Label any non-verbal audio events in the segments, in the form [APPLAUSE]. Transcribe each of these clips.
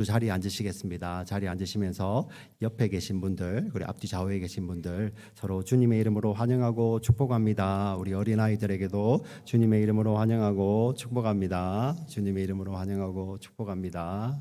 그 자리에 앉으시겠습니다. 자리에 앉으시면서 옆에 계신 분들, 그리고 앞뒤 좌우에 계신 분들 서로 주님의 이름으로 환영하고 축복합니다. 우리 어린 아이들에게도 주님의 이름으로 환영하고 축복합니다. 주님의 이름으로 환영하고 축복합니다.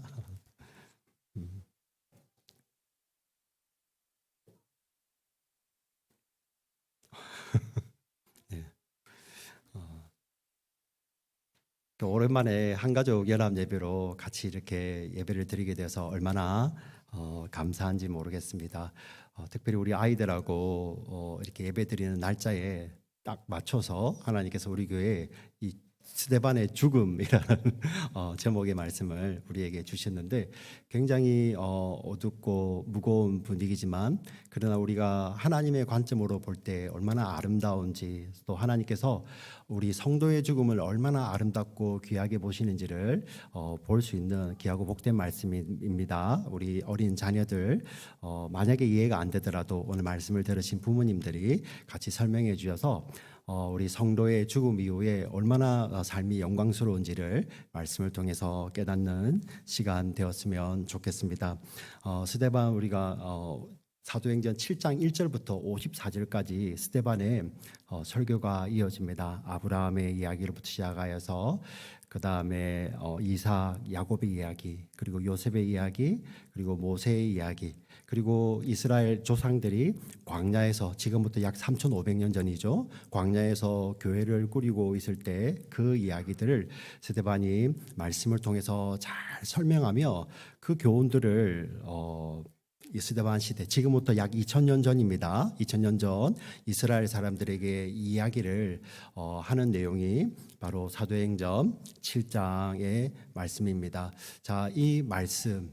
오랜만에 한가족 연합 예배로 같이 이렇게 예배를 드리게 돼서 얼마나 어, 감사한지 모르겠습니다. 어, 특별히 우리 아이들하고 어, 이렇게 예배 드리는 날짜에 딱 맞춰서 하나님께서 우리 교회 이 스데반의 죽음이라는 [LAUGHS] 어, 제목의 말씀을 우리에게 주셨는데 굉장히 어, 어둡고 무거운 분위기지만 그러나 우리가 하나님의 관점으로 볼 때 얼마나 아름다운지 또 하나님께서 우리 성도의 죽음을 얼마나 아름답고 귀하게 보시는지를 어, 볼 수 있는 귀하고 복된 말씀입니다. 우리 어린 자녀들 어, 만약에 이해가 안 되더라도 오늘 말씀을 들으신 부모님들이 같이 설명해 주셔서 어, 우리 성도의 죽음 이후에 얼마나 어, 삶이 영광스러운지를 말씀을 통해서 깨닫는 시간 되었으면 좋겠습니다. 어, 스데반 우리가 어, 사도행전 7장 1절부터 54절까지 스데반의 어, 설교가 이어집니다. 아브라함의 이야기로부터 시작하여서 그 다음에 어, 이삭, 야곱의 이야기, 그리고 요셉의 이야기, 그리고 모세의 이야기, 그리고 이스라엘 조상들이 광야에서 지금부터 약 3,500년 전이죠. 광야에서 교회를 꾸리고 있을 때 그 이야기들을 스데반이 말씀을 통해서 잘 설명하며 그 교훈들을 어, 이 스데반 시대 지금부터 약 2000년 전입니다. 2000년 전 이스라엘 사람들에게 이 이야기를 어, 하는 내용이 바로 사도행전 7장의 말씀입니다. 자, 이 말씀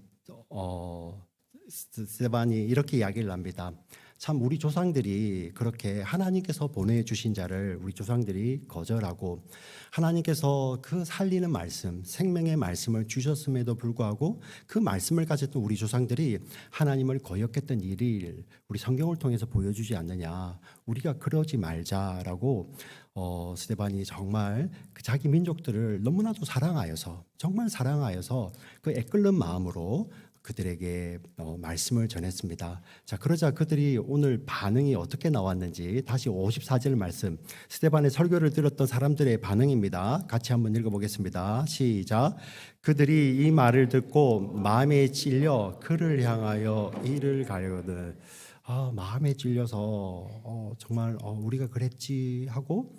어, 스데반이 이렇게 이야기를 합니다. 참 우리 조상들이 그렇게 하나님께서 보내주신 자를 우리 조상들이 거절하고 하나님께서 그 살리는 말씀, 생명의 말씀을 주셨음에도 불구하고 그 말씀을 가졌던 우리 조상들이 하나님을 거역했던 일을 우리 성경을 통해서 보여주지 않느냐. 우리가 그러지 말자라고 어, 스테반이 정말 그 자기 민족들을 너무나도 사랑하여서 정말 사랑하여서 그 애끓는 마음으로 그들에게 어, 말씀을 전했습니다. 자, 그러자 그들이 오늘 반응이 어떻게 나왔는지 다시 54절 말씀 스테반의 설교를 들었던 사람들의 반응입니다. 같이 한번 읽어보겠습니다. 시작. 그들이 이 말을 듣고 마음에 찔려 그를 향하여 이를 가려거든. 아, 마음에 찔려서 어, 정말 어, 우리가 그랬지 하고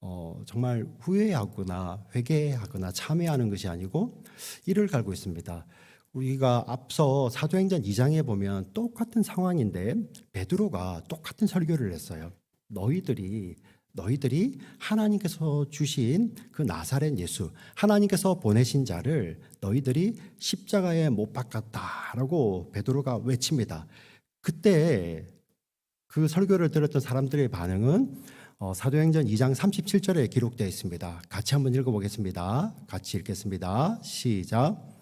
어, 정말 후회하거나 회개하거나 참회하는 것이 아니고 이를 갈고 있습니다. 우리가 앞서 사도행전 2장에 보면 똑같은 상황인데 베드로가 똑같은 설교를 했어요. 너희들이 너희들이 하나님께서 주신 그 나사렛 예수, 하나님께서 보내신 자를 너희들이 십자가에 못 박았다라고 베드로가 외칩니다. 그때 그 설교를 들었던 사람들의 반응은 어, 사도행전 2장 37절에 기록되어 있습니다. 같이 한번 읽어보겠습니다. 같이 읽겠습니다. 시작.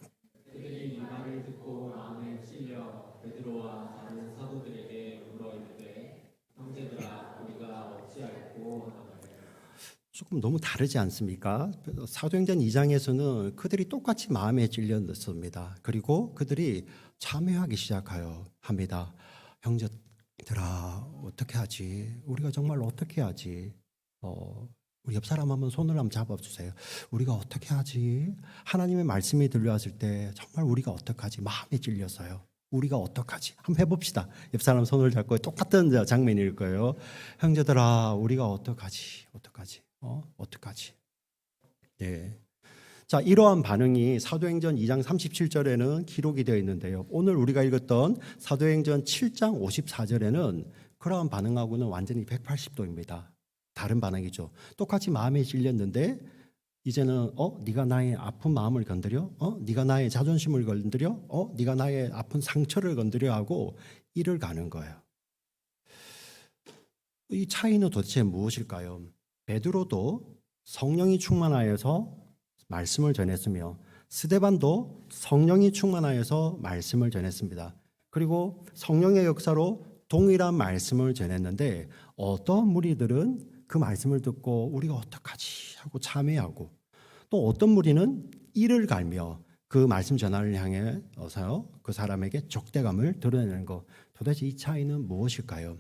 조금 너무 다르지 않습니까? 사도행전 2장에서는 그들이 똑같이 마음에 찔렸습니다. 그리고 그들이 참회하기 시작하여 합니다. 형제들아 어떻게 하지? 우리가 정말 어떻게 하지? 어, 우리 옆 사람 한번 손을 한번 잡아주세요. 우리가 어떻게 하지? 하나님의 말씀이 들려왔을 때 정말 우리가 어떡하지? 마음에 찔려서요. 우리가 어떡하지? 한번 해봅시다. 옆 사람 손을 잡고 똑같은 장면일 거예요. 형제들아, 우리가 어떡하지? 어떡하지? 어? 어떡하지? 예. 자, 이러한 반응이 사도행전 2장 37절에는 기록이 되어 있는데요. 오늘 우리가 읽었던 사도행전 7장 54절에는 그러한 반응하고는 완전히 180도입니다. 다른 반응이죠. 똑같이 마음에 찔렸는데 이제는 어 네가 나의 아픈 마음을 건드려 어 네가 나의 자존심을 건드려 어 네가 나의 아픈 상처를 건드려 하고 이를 가는 거예요. 이 차이는 도대체 무엇일까요? 베드로도 성령이 충만하여서 말씀을 전했으며 스데반도 성령이 충만하여서 말씀을 전했습니다. 그리고 성령의 역사로 동일한 말씀을 전했는데 어떤 무리들은 그 말씀을 듣고 우리가 어떡하지 하고 참회하고 또 어떤 무리는 이를 갈며 그 말씀 전하를 향해 어서 그 사람에게 적대감을 드러내는 것. 도대체 이 차이는 무엇일까요?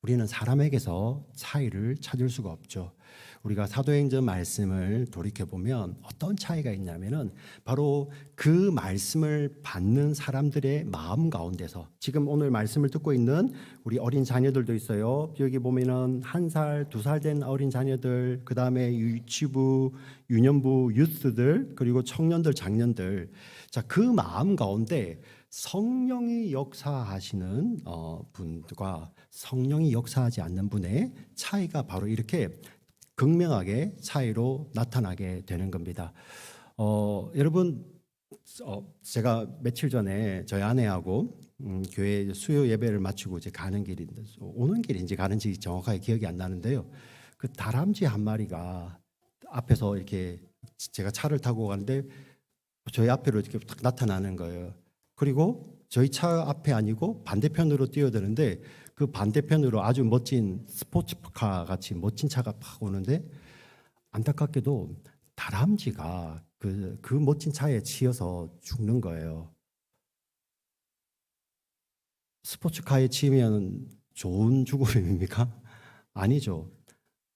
우리는 사람에게서 차이를 찾을 수가 없죠. 우리가 사도행전 말씀을 돌이켜 보면 어떤 차이가 있냐면은 바로 그 말씀을 받는 사람들의 마음 가운데서 지금 오늘 말씀을 듣고 있는 우리 어린 자녀들도 있어요. 여기 보면은 한 살, 두 살 된 어린 자녀들, 그 다음에 유치부, 유년부, 유스들, 그리고 청년들, 장년들. 자, 그 마음 가운데 성령이 역사하시는 어, 분과 성령이 역사하지 않는 분의 차이가 바로 이렇게 극명하게 차이로 나타나게 되는 겁니다. 어, 여러분, 어, 제가 며칠 전에 저희 아내하고 음, 교회 수요 예배를 마치고 이제 가는 길인데 오는 길인지 가는지 정확하게 기억이 안 나는데요. 그 다람쥐 한 마리가 앞에서 이렇게 제가 차를 타고 가는데 저희 앞으로 이렇게 딱 나타나는 거예요. 그리고 저희 차 앞에 아니고 반대편으로 뛰어드는데 그 반대편으로 아주 멋진 스포츠카 같이 멋진 차가 팍 오는데 안타깝게도 다람쥐가 그, 그 멋진 차에 치여서 죽는 거예요. 스포츠카에 치면 좋은 죽음입니까? [LAUGHS] 아니죠.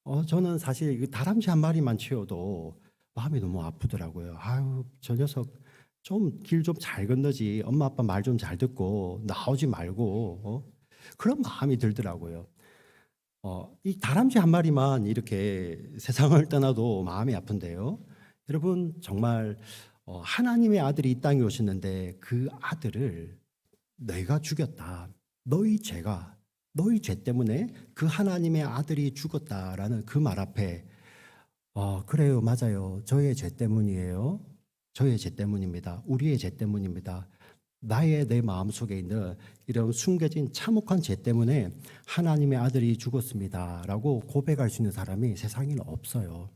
어, 저는 사실 그 다람쥐 한 마리만 치워도 마음이 너무 아프더라고요. 아유, 저 녀석 좀 길 좀 잘 건너지. 엄마 아빠 말 좀 잘 듣고 나오지 말고 어? 그런 마음이 들더라고요. 어, 이 다람쥐 한 마리만 이렇게 세상을 떠나도 마음이 아픈데요. 여러분 정말 어, 하나님의 아들이 이 땅에 오셨는데 그 아들을 내가 죽였다. 너희 죄가 너희 죄 때문에 그 하나님의 아들이 죽었다라는 그 말 앞에 어, 그래요, 맞아요. 저의 죄 때문이에요. 저의 죄 때문입니다. 우리의 죄 때문입니다. 나의 내 마음속에 있는 이런 숨겨진 참혹한 죄 때문에 하나님의 아들이 죽었습니다 라고 고백할 수 있는 사람이 세상에는 없어요.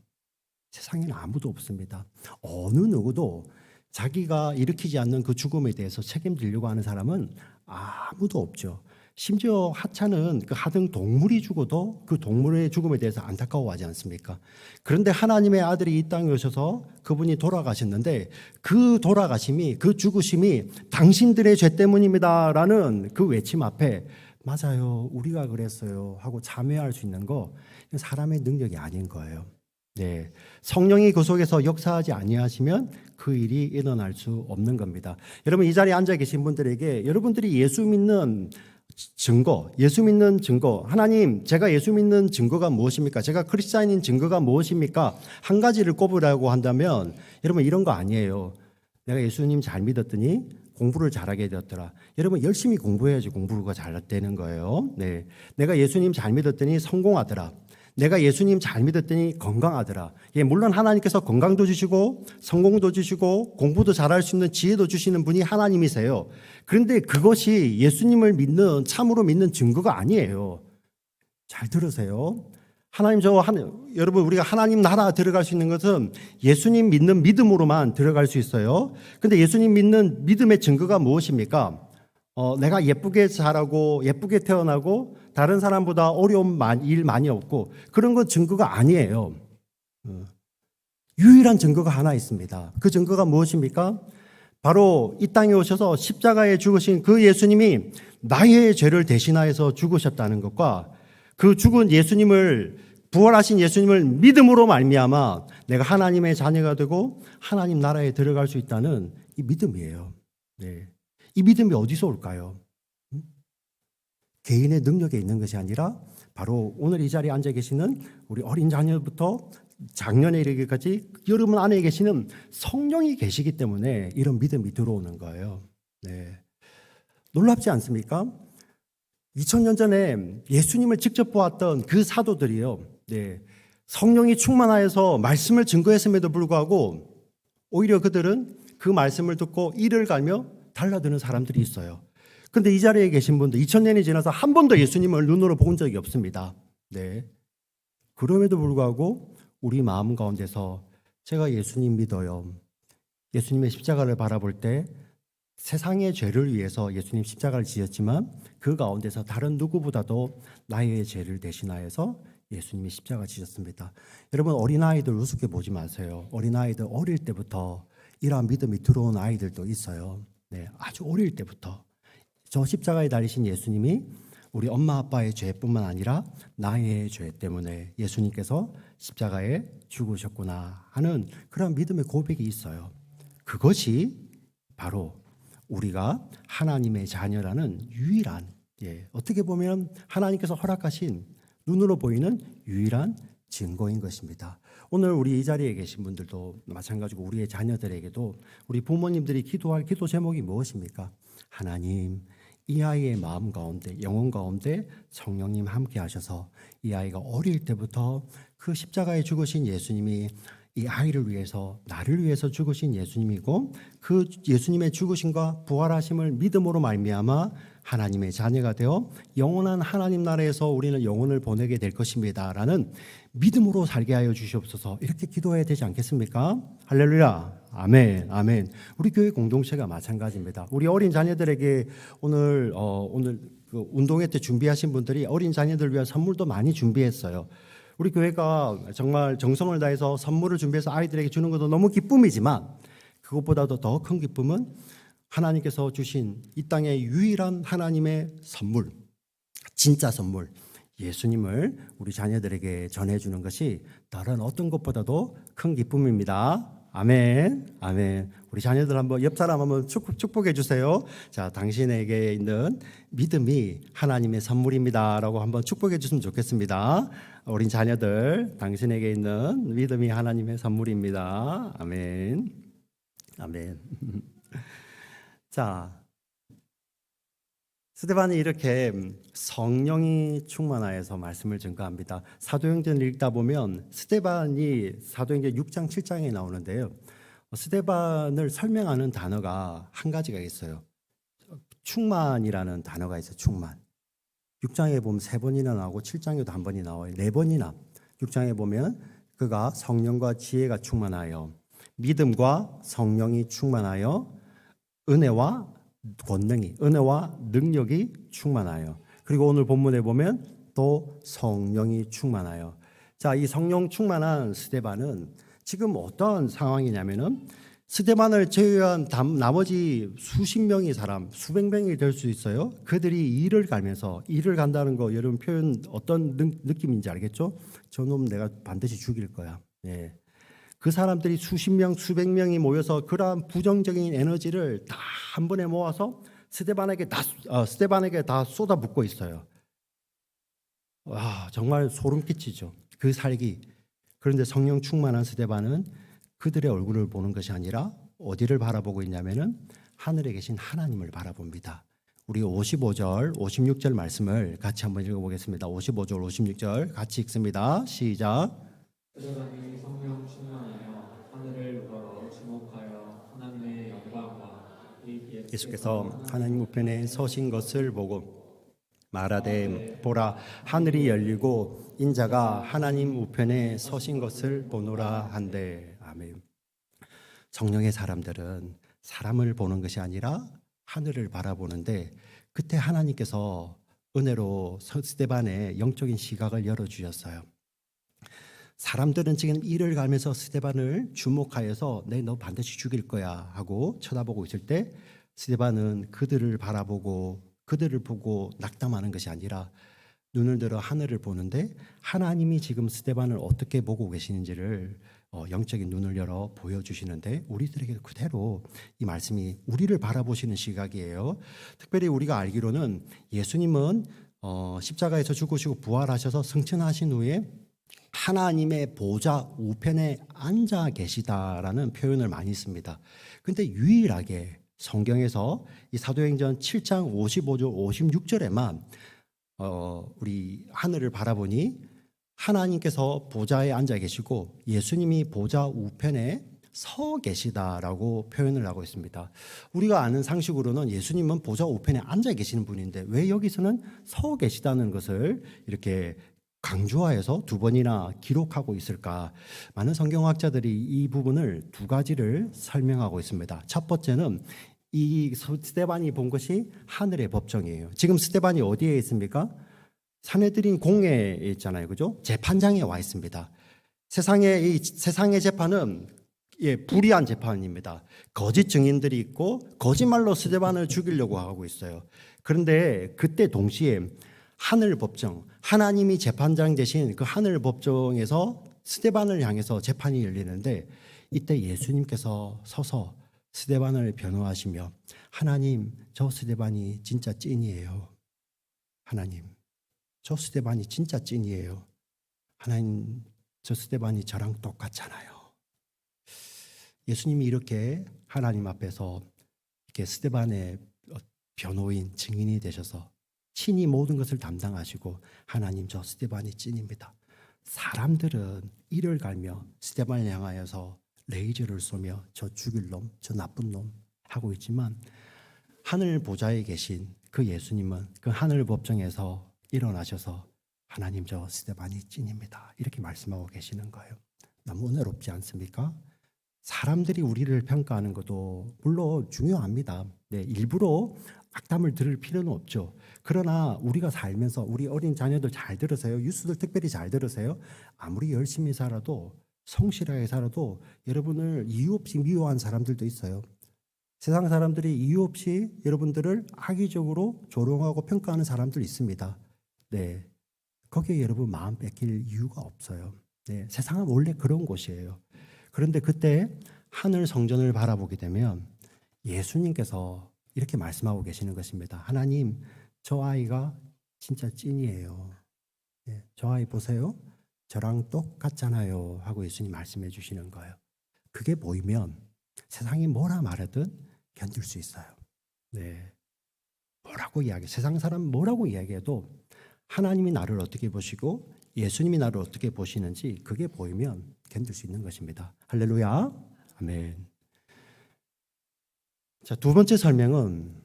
세상에는 아무도 없습니다. 어느 누구도 자기가 일으키지 않는 그 죽음에 대해서 책임지려고 하는 사람은 아무도 없죠. 심지어 하찮은 그 하등 동물이 죽어도 그 동물의 죽음에 대해서 안타까워하지 않습니까? 그런데 하나님의 아들이 이 땅에 오셔서 그분이 돌아가셨는데 그 돌아가심이 그 죽으심이 당신들의 죄 때문입니다라는 그 외침 앞에 맞아요. 우리가 그랬어요. 하고 참여할 수 있는 거 사람의 능력이 아닌 거예요. 네. 성령이 그 속에서 역사하지 아니하시면 그 일이 일어날 수 없는 겁니다. 여러분 이 자리에 앉아 계신 분들에게 여러분들이 예수 믿는 증거, 예수 믿는 증거. 하나님, 제가 예수 믿는 증거가 무엇입니까? 제가 크리스찬인 증거가 무엇입니까? 한 가지를 꼽으라고 한다면 여러분 이런 거 아니에요. 내가 예수님 잘 믿었더니 공부를 잘하게 되었더라. 여러분 열심히 공부해야지 공부가 잘 되는 거예요. 네. 내가 예수님 잘 믿었더니 성공하더라. 내가 예수님 잘 믿었더니 건강하더라. 예, 물론 하나님께서 건강도 주시고 성공도 주시고 공부도 잘할 수 있는 지혜도 주시는 분이 하나님이세요. 그런데 그것이 예수님을 믿는 참으로 믿는 증거가 아니에요. 잘 들으세요. 하나님 저 한, 여러분 우리가 하나님 나라 들어갈 수 있는 것은 예수님 믿는 믿음으로만 들어갈 수 있어요. 근데 예수님 믿는 믿음의 증거가 무엇입니까? 어, 내가 예쁘게 자라고 예쁘게 태어나고 다른 사람보다 어려운 일 많이 없고 그런 건 증거가 아니에요. 어. 유일한 증거가 하나 있습니다. 그 증거가 무엇입니까? 바로 이 땅에 오셔서 십자가에 죽으신 그 예수님이 나의 죄를 대신하여서 죽으셨다는 것과 그 죽은 예수님을 부활하신 예수님을 믿음으로 말미암아 내가 하나님의 자녀가 되고 하나님 나라에 들어갈 수 있다는 이 믿음이에요. 네. 이 믿음이 어디서 올까요? 개인의 능력에 있는 것이 아니라 바로 오늘 이 자리에 앉아 계시는 우리 어린 자녀부터 작년에 이르기까지 여러분 안에 계시는 성령이 계시기 때문에 이런 믿음이 들어오는 거예요. 네. 놀랍지 않습니까? 2000년 전에 예수님을 직접 보았던 그 사도들이요. 네. 성령이 충만하여서 말씀을 증거했음에도 불구하고 오히려 그들은 그 말씀을 듣고 이를 갈며 달라드는 사람들이 있어요. 근데 이 자리에 계신 분들 2000년이 지나서 한 번도 예수님을 눈으로 본 적이 없습니다. 네. 그럼에도 불구하고 우리 마음 가운데서 제가 예수님 믿어요. 예수님의 십자가를 바라볼 때 세상의 죄를 위해서 예수님 십자가를 지었지만 그 가운데서 다른 누구보다도 나의 죄를 대신하여서 예수님이 십자가 지셨습니다. 여러분 어린아이들 우습게 보지 마세요. 어린아이들 어릴 때부터 이러한 믿음이 들어온 아이들도 있어요. 네, 아주 어릴 때부터 저 십자가에 달리신 예수님이 우리 엄마 아빠의 죄뿐만 아니라 나의 죄 때문에 예수님께서 십자가에 죽으셨구나 하는 그런 믿음의 고백이 있어요. 그것이 바로 우리가 하나님의 자녀라는 유일한 예, 어떻게 보면 하나님께서 허락하신 눈으로 보이는 유일한 증거인 것입니다. 오늘 우리 이 자리에 계신 분들도 마찬가지고 우리의 자녀들에게도 우리 부모님들이 기도할 기도 제목이 무엇입니까? 하나님, 이 아이의 마음 가운데, 영혼 가운데 성령님 함께 하셔서 이 아이가 어릴 때부터 그 십자가에 죽으신 예수님이 이 아이를 위해서 나를 위해서 죽으신 예수님이고 그 예수님의 죽으심과 부활하심을 믿음으로 말미암아 하나님의 자녀가 되어 영원한 하나님 나라에서 우리는 영혼을 보내게 될 것입니다 라는 믿음으로 살게 하여 주시옵소서 이렇게 기도해야 되지 않겠습니까? 할렐루야. 아멘. 아멘. 우리 교회 공동체가 마찬가지입니다. 우리 어린 자녀들에게 오늘 어 오늘 그 운동회 때 준비하신 분들이 어린 자녀들 위한 선물도 많이 준비했어요. 우리 교회가 정말 정성을 다해서 선물을 준비해서 아이들에게 주는 것도 너무 기쁨이지만 그것보다도 더 큰 기쁨은 하나님께서 주신 이 땅의 유일한 하나님의 선물, 진짜 선물, 예수님을 우리 자녀들에게 전해주는 것이 다른 어떤 것보다도 큰 기쁨입니다. 아멘, 아멘. 우리 자녀들 한번 옆 사람 한번 축복, 축복해 주세요. 자, 당신에게 있는 믿음이 하나님의 선물입니다라고 한번 축복해 주시면 좋겠습니다. 어린 자녀들, 당신에게 있는 믿음이 하나님의 선물입니다. 아멘, 아멘. [LAUGHS] 자, 스테반이 이렇게 성령이 충만하여서 말씀을 증거합니다. 사도행전을 읽다 보면 스테반이 사도행전 6장 7장에 나오는데요. 스테반을 설명하는 단어가 한 가지가 있어요. 충만이라는 단어가 있어요. 충만. 6장에 보면 세 번이나 나오고 7장에도 한 번이 나와요. 네 번이나. 6장에 보면 그가 성령과 지혜가 충만하여 믿음과 성령이 충만하여 은혜와 권능이 은혜와 능력이 충만하여. 그리고 오늘 본문에 보면 또 성령이 충만하여. 자 이 성령 충만한 스데반은 지금 어떤 상황이냐면은 스데반을 제외한 담- 나머지 수십 명의 사람 수백 명이 될 수 있어요. 그들이 일을 가면서 일을 간다는 거 여러분 표현 어떤 느, 느낌인지 알겠죠? 저놈 내가 반드시 죽일 거야. 예. 그 사람들이 수십 명, 수백 명이 모여서 그러한 부정적인 에너지를 다 한 번에 모아서 스테반에게 다 어, 스테반에게 다 쏟아붓고 있어요. 와 정말 소름 끼치죠. 그 살기. 그런데 성령 충만한 스테반은 그들의 얼굴을 보는 것이 아니라 어디를 바라보고 있냐면은 하늘에 계신 하나님을 바라봅니다. 우리 55절, 56절 말씀을 같이 한번 읽어보겠습니다. 55절, 56절 같이 읽습니다. 시작. 그러더니 성령 충만하여 하늘을 우러러 주목하여 하나님의 영광과 이 예수께서 하나님 우편에 서신 것을 보고 말하되 보라 하늘이 열리고 인자가 하나님 우편에 서신 것을 보노라 한대 아멘. 성령의 사람들은 사람을 보는 것이 아니라 하늘을 바라보는데 그때 하나님께서 은혜로 스테반의 영적인 시각을 열어 주셨어요. 사람들은 지금 일을 가면서 스테반을 주목하여서 내 너 반드시 죽일 거야 하고 쳐다보고 있을 때 스테반은 그들을 바라보고 그들을 보고 낙담하는 것이 아니라 눈을 들어 하늘을 보는데 하나님이 지금 스테반을 어떻게 보고 계시는지를 어, 영적인 눈을 열어 보여주시는데 우리들에게 그대로 이 말씀이 우리를 바라보시는 시각이에요. 특별히 우리가 알기로는 예수님은 어, 십자가에서 죽으시고 부활하셔서 승천하신 후에 하나님의 보좌 우편에 앉아 계시다라는 표현을 많이 씁니다. 근데 유일하게 성경에서 이 사도행전 7장 55절 56절에만 어, 우리 하늘을 바라보니 하나님께서 보좌에 앉아 계시고 예수님이 보좌 우편에 서 계시다라고 표현을 하고 있습니다. 우리가 아는 상식으로는 예수님은 보좌 우편에 앉아 계시는 분인데 왜 여기서는 서 계시다는 것을 이렇게 강조하여서 두 번이나 기록하고 있을까? 많은 성경학자들이 이 부분을 두 가지를 설명하고 있습니다. 첫 번째는 이 스테반이 본 것이 하늘의 법정이에요. 지금 스테반이 어디에 있습니까? 사내들인 공회에 있잖아요. 그죠? 재판장에 와 있습니다. 세상의 이 세상의 재판은 예, 불의한 재판입니다. 거짓 증인들이 있고 거짓말로 스데반을 죽이려고 하고 있어요. 그런데 그때 동시에 하늘 법정, 하나님이 재판장 대신 그 하늘 법정에서 스데반을 향해서 재판이 열리는데 이때 예수님께서 서서 스데반을 변호하시며 하나님, 저 스데반이 진짜 찐이에요. 하나님, 저 스데반이 진짜 찐이에요. 하나님, 저 스데반이 저랑 똑같잖아요. 예수님이 이렇게 하나님 앞에서 이렇게 스데반의 변호인 증인이 되셔서 친히 모든 것을 담당하시고 하나님 저 스데반이 찐입니다. 사람들은 이를 갈며 스데반을 향하여서 레이저를 쏘며 저 죽일 놈, 저 나쁜 놈 하고 있지만 하늘 보좌에 계신 그 예수님은 그 하늘 법정에서 일어나셔서 하나님 저 스데반이 찐입니다. 이렇게 말씀하고 계시는 거예요. 너무 은혜롭지 않습니까? 사람들이 우리를 평가하는 것도 물론 중요합니다. 네, 일부러 악담을 들을 필요는 없죠. 그러나 우리가 살면서 우리 어린 자녀들 잘 들으세요. 뉴스들 특별히 잘 들으세요. 아무리 열심히 살아도 성실하게 살아도 여러분을 이유 없이 미워한 사람들도 있어요. 세상 사람들이 이유 없이 여러분들을 악의적으로 조롱하고 평가하는 사람들 있습니다. 네. 거기에 여러분 마음 뺏길 이유가 없어요. 네. 세상은 원래 그런 곳이에요. 그런데 그때 하늘 성전을 바라보게 되면 예수님께서 이렇게 말씀하고 계시는 것입니다. 하나님, 저 아이가 진짜 찐이에요. 네, 저 아이 보세요. 저랑 똑같잖아요. 하고 예수님 말씀해 주시는 거예요. 그게 보이면 세상이 뭐라 말하든 견딜 수 있어요. 네. 뭐라고 이야기, 세상 사람 뭐라고 이야기해도 하나님이 나를 어떻게 보시고 예수님이 나를 어떻게 보시는지 그게 보이면 견딜 수 있는 것입니다. 할렐루야. 아멘. 자, 두 번째 설명은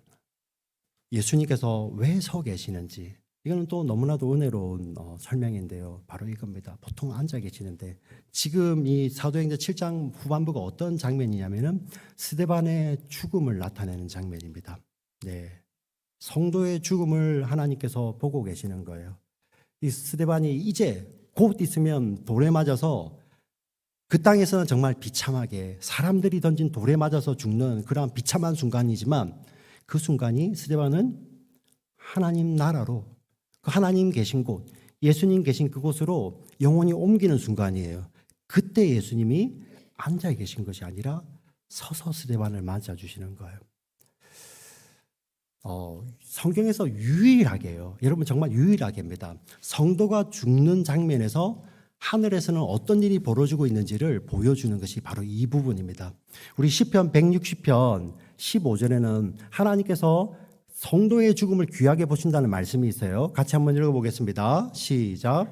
예수님께서 왜 서 계시는지. 이거는 또 너무나도 은혜로운 어, 설명인데요. 바로 이겁니다. 보통 앉아 계시는데 지금 이 사도행전 7장 후반부가 어떤 장면이냐면은 스데반의 죽음을 나타내는 장면입니다. 네. 성도의 죽음을 하나님께서 보고 계시는 거예요. 이 스데반이 이제 곧 있으면 돌에 맞아서 그 땅에서는 정말 비참하게 사람들이 던진 돌에 맞아서 죽는 그러한 비참한 순간이지만 그 순간이 스데반은 하나님 나라로 그 하나님 계신 곳, 예수님 계신 그곳으로 영원히 옮기는 순간이에요. 그때 예수님이 앉아 계신 것이 아니라 서서 스데반을 맞아 주시는 거예요. 어, 성경에서 유일하게요. 여러분 정말 유일하게입니다. 성도가 죽는 장면에서 하늘에서는 어떤 일이 벌어지고 있는지를 보여주는 것이 바로 이 부분입니다. 우리 시편 160편 15절에는 하나님께서 성도의 죽음을 귀하게 보신다는 말씀이 있어요. 같이 한번 읽어 보겠습니다. 시작.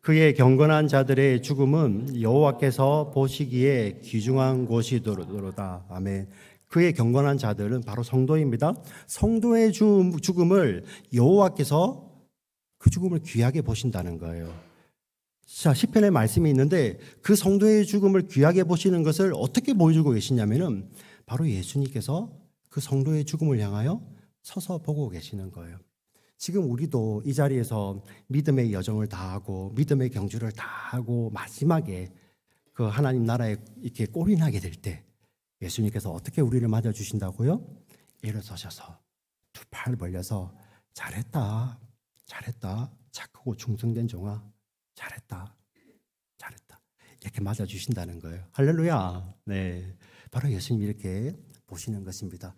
그의 경건한 자들의 죽음은 여호와께서 보시기에 귀중한 곳이도로다. 아멘. 그의 경건한 자들은 바로 성도입니다. 성도의 죽음을 여호와께서 그 죽음을 귀하게 보신다는 거예요. 자, 시편에 말씀이 있는데 그 성도의 죽음을 귀하게 보시는 것을 어떻게 보여주고 계시냐면은 바로 예수님께서 그 성도의 죽음을 향하여 서서 보고 계시는 거예요. 지금 우리도 이 자리에서 믿음의 여정을 다하고 믿음의 경주를 다하고 마지막에 그 하나님 나라에 이렇게 꼴인하게 될 때 예수님께서 어떻게 우리를 맞아 주신다고요? 일어서셔서 두 팔 벌려서 잘했다. 잘했다. 착하고 충성된 종아. 잘했다. 잘했다. 이렇게 맞아 주신다는 거예요. 할렐루야. 네. 바로 예수님이 이렇게 보시는 것입니다.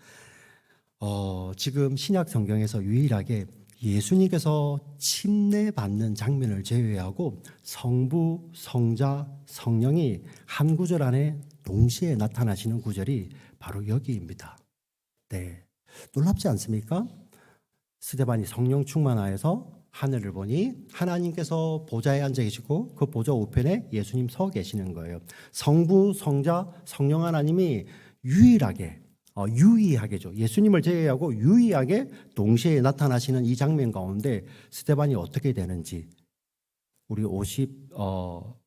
어, 지금 신약 성경에서 유일하게 예수님께서 침례받는 장면을 제외하고 성부, 성자, 성령이 한 구절 안에 동시에 나타나시는 구절이 바로 여기입니다. 네. 놀랍지 않습니까? 스데반이 성령 충만하여서 하늘을 보니 하나님께서 보좌에 앉아 계시고 그 보좌 우편에 예수님 서 계시는 거예요. 성부, 성자, 성령 하나님이 유일하게 어, 유의하게죠. 예수님을 제외하고 유의하게 동시에 나타나시는 이 장면 가운데 스테반이 어떻게 되는지 우리 50 어,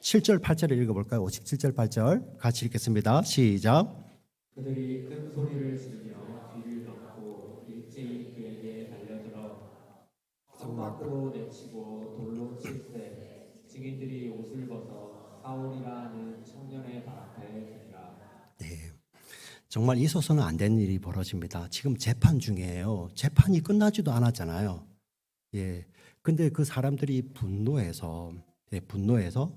7절 8절을 읽어볼까요? 57절 8절 같이 읽겠습니다. 시작. 그들이 큰 소리를 지르며 뒤를 덮고 일제히 그에게 달려들어 성 밖으로 내치고 돌로 칠세 증인들이 옷을 벗어 사울이라 하는 청년의 발 앞에 정말 있어서는 안 되는 일이 벌어집니다. 지금 재판 중이에요. 재판이 끝나지도 않았잖아요. 예. 근데 그 사람들이 분노해서 예, 분노해서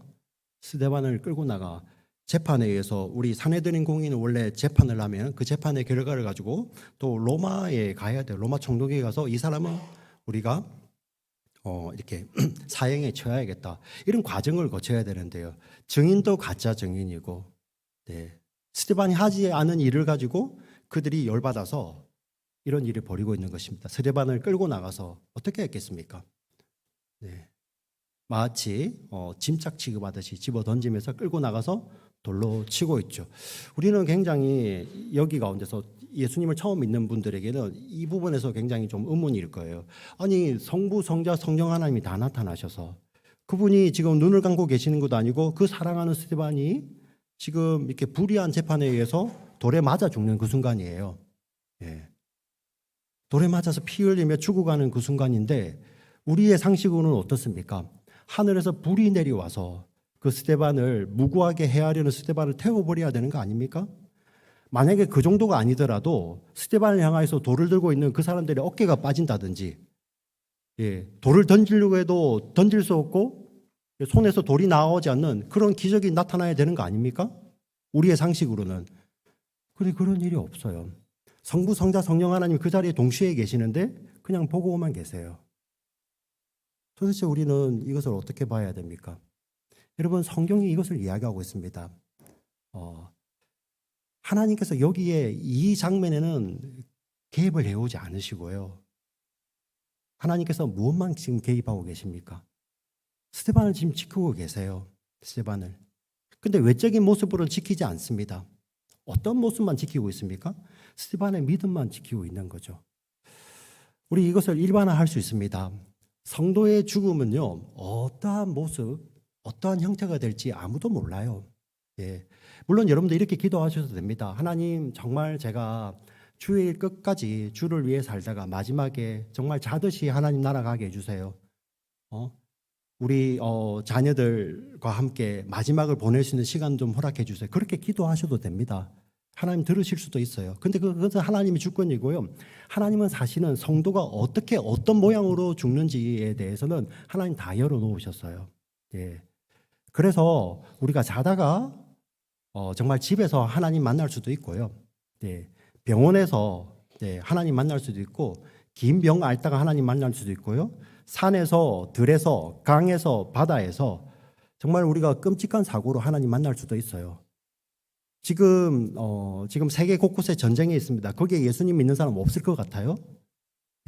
스데반을 끌고 나가 재판에 의해서 우리 사내들인 공인은 원래 재판을 하면 그 재판의 결과를 가지고 또 로마에 가야 돼요. 로마 총독에 가서 이 사람은 우리가 어 이렇게 [CLEARS THROAT] 사형에 처해야겠다. 이런 과정을 거쳐야 되는데요. 증인도 가짜 증인이고 네. 스테반이 하지 않은 일을 가지고 그들이 열받아서 이런 일을 벌이고 있는 것입니다. 스테반을 끌고 나가서 어떻게 했겠습니까? 네. 마치 어, 짐짝 취급하듯이 집어 던지면서 끌고 나가서 돌로 치고 있죠. 우리는 굉장히 여기 가운데서 예수님을 처음 믿는 분들에게는 이 부분에서 굉장히 좀 의문일 거예요. 아니 성부, 성자, 성령 하나님이 다 나타나셔서 그분이 지금 눈을 감고 계시는 것도 아니고 그 사랑하는 스테반이 지금 이렇게 불의한 재판에 의해서 돌에 맞아 죽는 그 순간이에요. 예. 돌에 맞아서 피 흘리며 죽어가는 그 순간인데 우리의 상식으로는 어떻습니까? 하늘에서 불이 내려와서 그 스테반을 무고하게 해하려는 스테반을 태워버려야 되는 거 아닙니까? 만약에 그 정도가 아니더라도 스테반을 향해서 돌을 들고 있는 그 사람들의 어깨가 빠진다든지, 예, 돌을 던지려고 해도 던질 수 없고 손에서 돌이 나오지 않는 그런 기적이 나타나야 되는 거 아닙니까? 우리의 상식으로는. 근데 그런 일이 없어요. 성부, 성자, 성령 하나님 그 자리에 동시에 계시는데 그냥 보고만 계세요. 도대체 우리는 이것을 어떻게 봐야 됩니까? 여러분 성경이 이것을 이야기하고 있습니다. 어, 하나님께서 여기에 이 장면에는 개입을 해오지 않으시고요. 하나님께서 무엇만 지금 개입하고 계십니까? 스테반을 지금 지키고 계세요. 스테반을. 근데 외적인 모습으로 지키지 않습니다. 어떤 모습만 지키고 있습니까? 스테반의 믿음만 지키고 있는 거죠. 우리 이것을 일반화할 수 있습니다. 성도의 죽음은요, 어떠한 모습, 어떠한 형태가 될지 아무도 몰라요. 예. 물론 여러분들 이렇게 기도하셔도 됩니다. 하나님, 정말 제가 주일 끝까지 주를 위해 살다가 마지막에 정말 자듯이 하나님 나라 가게 해주세요. 어? 우리 어, 자녀들과 함께 마지막을 보낼 수 있는 시간 좀 허락해 주세요. 그렇게 기도하셔도 됩니다. 하나님 들으실 수도 있어요. 근데 그것은 하나님의 주권이고요. 하나님은 사실은 성도가 어떻게 어떤 모양으로 죽는지에 대해서는 하나님 다 열어 놓으셨어요. 예. 그래서 우리가 자다가 어, 정말 집에서 하나님 만날 수도 있고요. 예. 병원에서 예, 하나님 만날 수도 있고 긴 병 앓다가 하나님 만날 수도 있고요. 산에서 들에서 강에서 바다에서 정말 우리가 끔찍한 사고로 하나님 만날 수도 있어요. 지금 어, 지금 세계 곳곳에 전쟁이 있습니다. 거기에 예수님 믿는 사람 없을 것 같아요.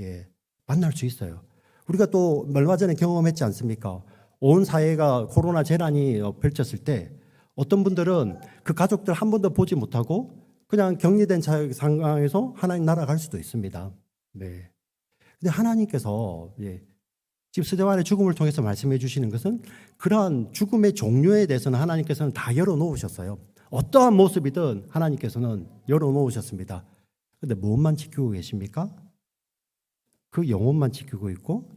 예, 만날 수 있어요. 우리가 또 얼마 전에 경험했지 않습니까? 온 사회가 코로나 재난이 어, 펼쳤을 때 어떤 분들은 그 가족들 한 번도 보지 못하고 그냥 격리된 자- 상황에서 하나님 나라 갈 수도 있습니다. 네. 근데 하나님께서 예, 지금 스데반의 죽음을 통해서 말씀해 주시는 것은 그러한 죽음의 종류에 대해서는 하나님께서는 다 열어 놓으셨어요. 어떠한 모습이든 하나님께서는 열어 놓으셨습니다. 근데 무엇만 지키고 계십니까? 그 영혼만 지키고 있고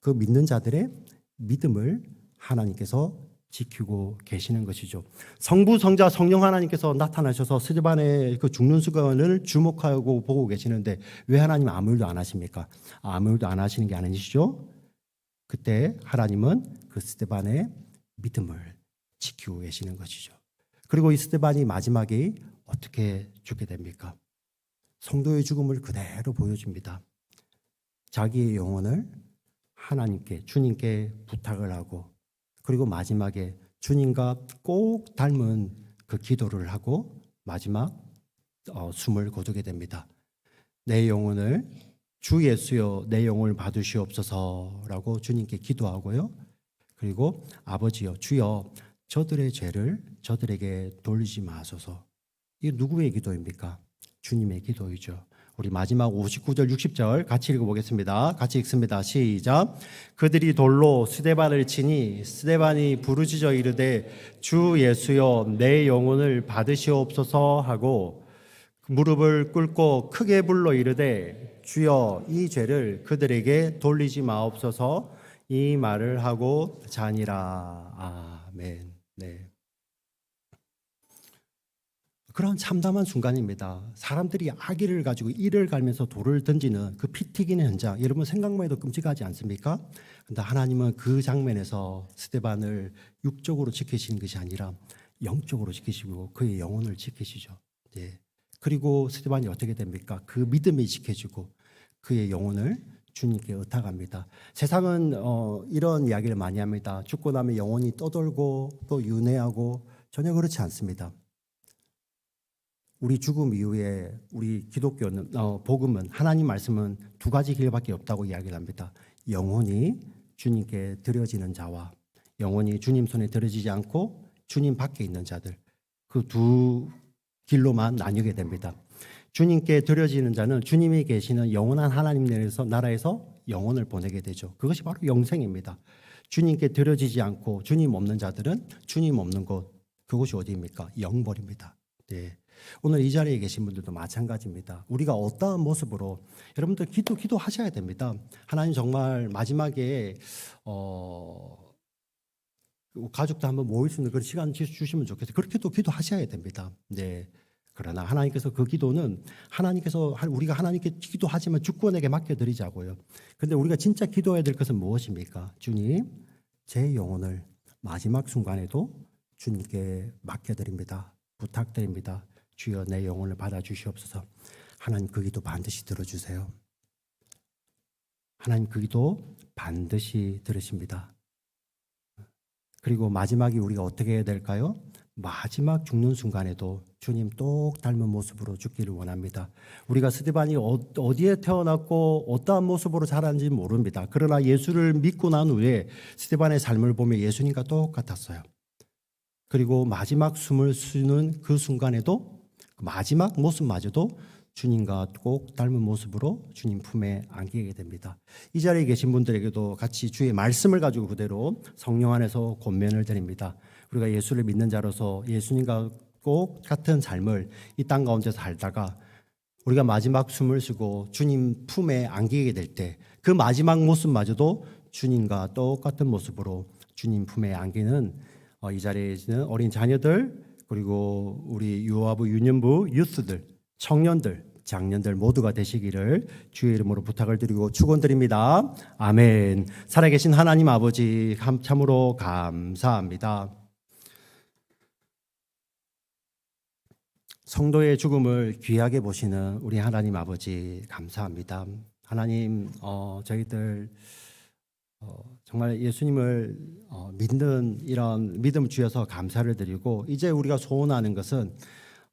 그 믿는 자들의 믿음을 하나님께서 지키고 계시는 것이죠. 성부, 성자, 성령 하나님께서 나타나셔서 스데반의 그 죽는 순간을 주목하고 보고 계시는데 왜 하나님 아무 일도 안 하십니까? 아무 일도 안 하시는 게 아니시죠? 그때 하나님은 그 스데반의 믿음을 지키고 계시는 것이죠. 그리고 이 스데반이 마지막에 어떻게 죽게 됩니까? 성도의 죽음을 그대로 보여줍니다. 자기의 영혼을 하나님께 주님께 부탁을 하고 그리고 마지막에 주님과 꼭 닮은 그 기도를 하고 마지막 어, 숨을 거두게 됩니다. 내 영혼을 주 예수여 내 영혼을 받으시옵소서라고 주님께 기도하고요. 그리고 아버지여 주여 저들의 죄를 저들에게 돌리지 마소서. 이 누구의 기도입니까? 주님의 기도이죠. 우리 마지막 59절 60절 같이 읽어보겠습니다. 같이 읽습니다. 시작. 그들이 돌로 스데반을 치니 스데반이 부르짖어 이르되 주 예수여 내 영혼을 받으시옵소서 하고 무릎을 꿇고 크게 불러 이르되 주여 이 죄를 그들에게 돌리지 마옵소서 이 말을 하고 자니라 아멘 네 그런 참담한 순간입니다. 사람들이 아기를 가지고 이를 갈면서 돌을 던지는 그 피 튀기는 현장, 여러분 생각만 해도 끔찍하지 않습니까? 근데 하나님은 그 장면에서 스테반을 육적으로 지키시는 것이 아니라 영적으로 지키시고 그의 영혼을 지키시죠. 예. 그리고 스테반이 어떻게 됩니까? 그 믿음이 지켜지고 그의 영혼을 주님께 의탁합니다. 세상은 어, 이런 이야기를 많이 합니다. 죽고 나면 영혼이 떠돌고 또 윤회하고 전혀 그렇지 않습니다. 우리 죽음 이후에 우리 기독교는 어, 복음은 하나님 말씀은 두 가지 길밖에 없다고 이야기를 합니다. 영혼이 주님께 드려지는 자와 영혼이 주님 손에 드려지지 않고 주님 밖에 있는 자들 그 두 길로만 나뉘게 됩니다. 주님께 드려지는 자는 주님이 계시는 영원한 하나님 내에서 나라에서 영혼을 보내게 되죠. 그것이 바로 영생입니다. 주님께 드려지지 않고 주님 없는 자들은 주님 없는 곳 그곳이 어디입니까? 영벌입니다. 네. 오늘 이 자리에 계신 분들도 마찬가지입니다. 우리가 어떠한 모습으로 여러분들 기도 기도하셔야 됩니다. 하나님 정말 마지막에 어 가족도 한번 모일 수 있는 그런 시간 주- 주시면 좋겠어요. 그렇게도 기도하셔야 됩니다. 네. 그러나 하나님께서 그 기도는 하나님께서 하- 우리가 하나님께 기도하지만 주권에게 맡겨드리자고요. 근데 우리가 진짜 기도해야 될 것은 무엇입니까? 주님, 제 영혼을 마지막 순간에도 주님께 맡겨드립니다. 부탁드립니다. 주여 내 영혼을 받아주시옵소서. 하나님 그 기도 반드시 들어주세요. 하나님 그 기도 반드시 들으십니다. 그리고 마지막이 우리가 어떻게 해야 될까요? 마지막 죽는 순간에도 주님 똑 닮은 모습으로 죽기를 원합니다. 우리가 스테반이 어- 어디에 태어났고 어떠한 모습으로 자랐는지 모릅니다. 그러나 예수를 믿고 난 후에 스테반의 삶을 보면 예수님과 똑같았어요. 그리고 마지막 숨을 쉬는 그 순간에도 그 마지막 모습마저도 주님과 꼭 닮은 모습으로 주님 품에 안기게 됩니다. 이 자리에 계신 분들에게도 같이 주의 말씀을 가지고 그대로 성령 안에서 권면을 드립니다. 우리가 예수를 믿는 자로서 예수님과 꼭 같은 삶을 이 땅 가운데 살다가 우리가 마지막 숨을 쉬고 주님 품에 안기게 될 때 그 마지막 모습마저도 주님과 똑같은 모습으로 주님 품에 안기는 어, 이 자리에 있는 어린 자녀들 그리고 우리 유아부 유년부 유스들 청년들 장년들 모두가 되시기를 주의 이름으로 부탁을 드리고 축원드립니다. 아멘. 살아계신 하나님 아버지 감- 참으로 감사합니다. 성도의 죽음을 귀하게 보시는 우리 하나님 아버지 감사합니다. 하나님 어, 저희들 어, 정말 예수님을 어, 믿는 이런 믿음 주여서 감사를 드리고 이제 우리가 소원하는 것은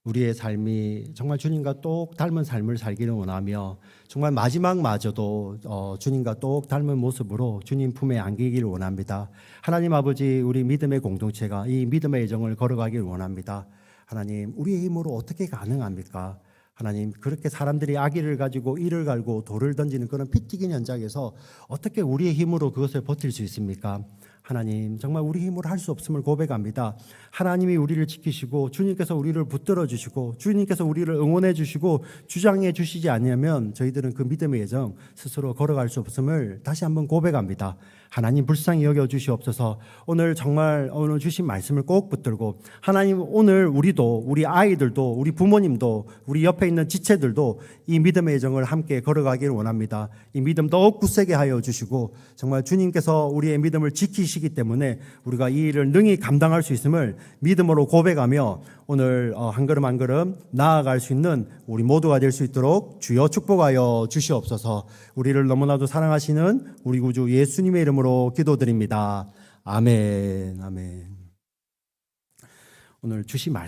우리의 삶이 정말 주님과 똑 닮은 삶을 살기를 원하며 정말 마지막마저도 어, 주님과 똑 닮은 모습으로 주님 품에 안기기를 원합니다. 하나님 아버지 우리 믿음의 공동체가 이 믿음의 여정을 걸어가기를 원합니다. 하나님 우리의 힘으로 어떻게 가능합니까? 하나님 그렇게 사람들이 아기를 가지고 이를 갈고 돌을 던지는 그런 피 튀긴 현장에서 어떻게 우리의 힘으로 그것을 버틸 수 있습니까? 하나님 정말 우리 힘으로 할 수 없음을 고백합니다. 하나님이 우리를 지키시고 주님께서 우리를 붙들어 주시고 주님께서 우리를 응원해 주시고 주장해 주시지 않으면 저희들은 그 믿음의 여정 스스로 걸어갈 수 없음을 다시 한번 고백합니다. 하나님 불쌍히 여겨 주시옵소서. 오늘 정말 오늘 주신 말씀을 꼭 붙들고 하나님 오늘 우리도 우리 아이들도 우리 부모님도 우리 옆에 있는 지체들도 이 믿음의 여정을 함께 걸어가기를 원합니다. 이 믿음 더욱 굳세게 하여 주시고 정말 주님께서 우리의 믿음을 지키시기 때문에 우리가 이 일을 능히 감당할 수 있음을 믿음으로 고백하며 오늘 어, 한 걸음 한 걸음 나아갈 수 있는 우리 모두가 될 수 있도록 주여 축복하여 주시옵소서. 우리를 너무나도 사랑하시는 우리 구주 예수님의 이름으로 기도드립니다. 아멘. 아멘. 오늘 주신 말씀